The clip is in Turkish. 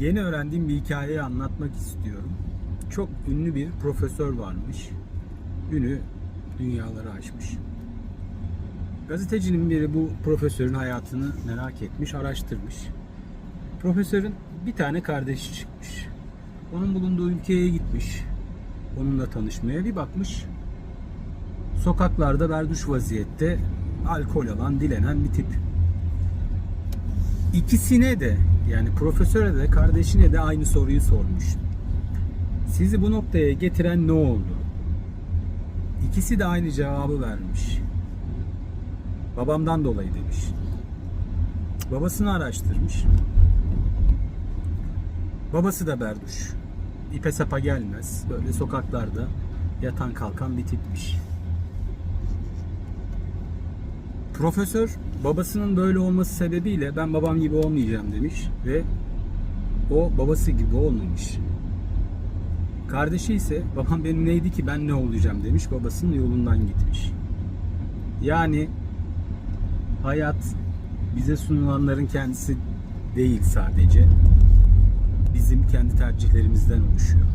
Yeni öğrendiğim bir hikayeyi anlatmak istiyorum. Çok ünlü bir profesör varmış. Ünü dünyaları aşmış. Gazetecinin biri bu profesörün hayatını merak etmiş, araştırmış. Profesörün bir tane kardeşi çıkmış. Onun bulunduğu ülkeye gitmiş. Onunla tanışmaya bir bakmış. Sokaklarda berduş vaziyette alkol alan, dilenen bir tip. İkisine de yani profesöre de kardeşine de aynı soruyu sormuş. Sizi bu noktaya getiren ne oldu? İkisi de aynı cevabı vermiş. Babamdan dolayı demiş. Babasını araştırmış. Babası da berduş. İpe sapa gelmez. Böyle sokaklarda yatan kalkan bir tipmiş. Profesör babasının böyle olması sebebiyle ben babam gibi olmayacağım demiş ve o babası gibi olmamış. Kardeşi ise babam benim neydi ki ben ne olacağım demiş babasının yolundan gitmiş. Yani hayat bize sunulanların kendisi değil sadece bizim kendi tercihlerimizden oluşuyor.